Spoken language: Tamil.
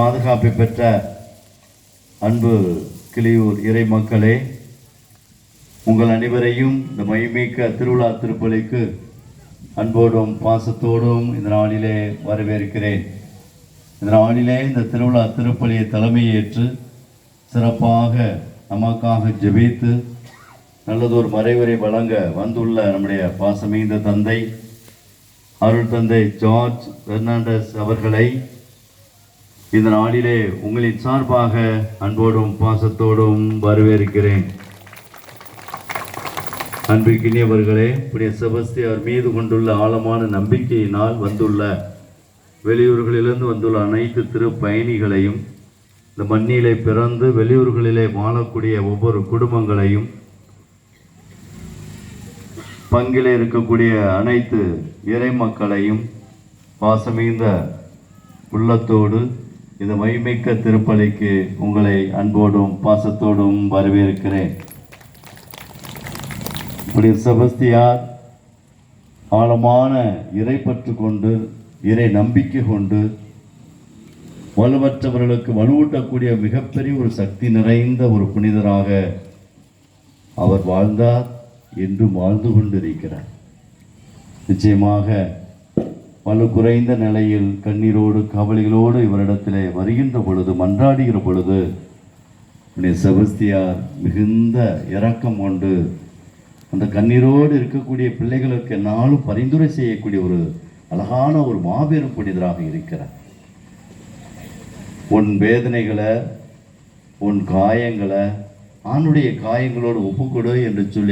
பாதுகாப்பை பெற்ற அன்பு கிளியூர் இறை மக்களே உங்கள் அனைவரையும் இந்த மகிமிக்க திருவிழா திருப்பலிக்கு அன்போடும் பாசத்தோடும் இந்த நாளிலே வரவேற்கிறேன். இந்த நாளிலே இந்த திருவிழா திருப்பலியை தலைமையேற்று சிறப்பாக நமக்காக ஜெபித்து நல்லதொரு மறைவுரை வழங்க வந்துள்ள நம்முடைய பாசமிகுந்த தந்தை அருள் தந்தை ஜார்ஜ் பெர்னாண்டஸ் அவர்களை இந்த நாளிலே உங்களின் சார்பாக அன்போடும் பாசத்தோடும் வரவேற்கிறேன். அன்பிற்கினியவர்களே புனித செபஸ்தியார் மீது கொண்டுள்ள ஆழமான நம்பிக்கையினால் வந்துள்ள வெளியூர்களிலிருந்து வந்துள்ள அனைத்து திருப்பயணிகளையும் இந்த மண்ணிலே பிறந்து வெளியூர்களிலே வாழக்கூடிய ஒவ்வொரு குடும்பங்களையும் பங்கிலே இருக்கக்கூடிய அனைத்து இறை மக்களையும் பாசமிகுந்த உள்ளத்தோடு இந்த மைமிக்க திருப்பலிக்கு உங்களை அன்போடும் பாசத்தோடும் வரவேற்கிறேன். இப்படி செபஸ்தியார் ஆழமான இறை பற்று கொண்டு இறை நம்பிக்கை கொண்டு வலுவற்றவர்களுக்கு வலுவூட்டக்கூடிய மிகப்பெரிய ஒரு சக்தி நிறைந்த ஒரு புனிதராக அவர் வாழ்ந்தார் என்றும் வாழ்ந்து கொண்டிருக்கிறார். நிச்சயமாக வலு குறைந்த நிலையில் கண்ணீரோடு கவலைகளோடு இவரிடத்திலே வருகின்ற பொழுது மன்றாடுகிற பொழுது செபஸ்தியார் மிகுந்த இரக்கம் கொண்டு அந்த கண்ணீரோடு இருக்கக்கூடிய பிள்ளைகளுக்கு நாளும் பரிந்துரை செய்யக்கூடிய ஒரு அழகான ஒரு மாபெரும் புனிதராக இருக்கிறார். உன் வேதனைகளை உன் காயங்களை ஆணுடைய காயங்களோடு ஒப்புக்கொடு என்று சொல்லி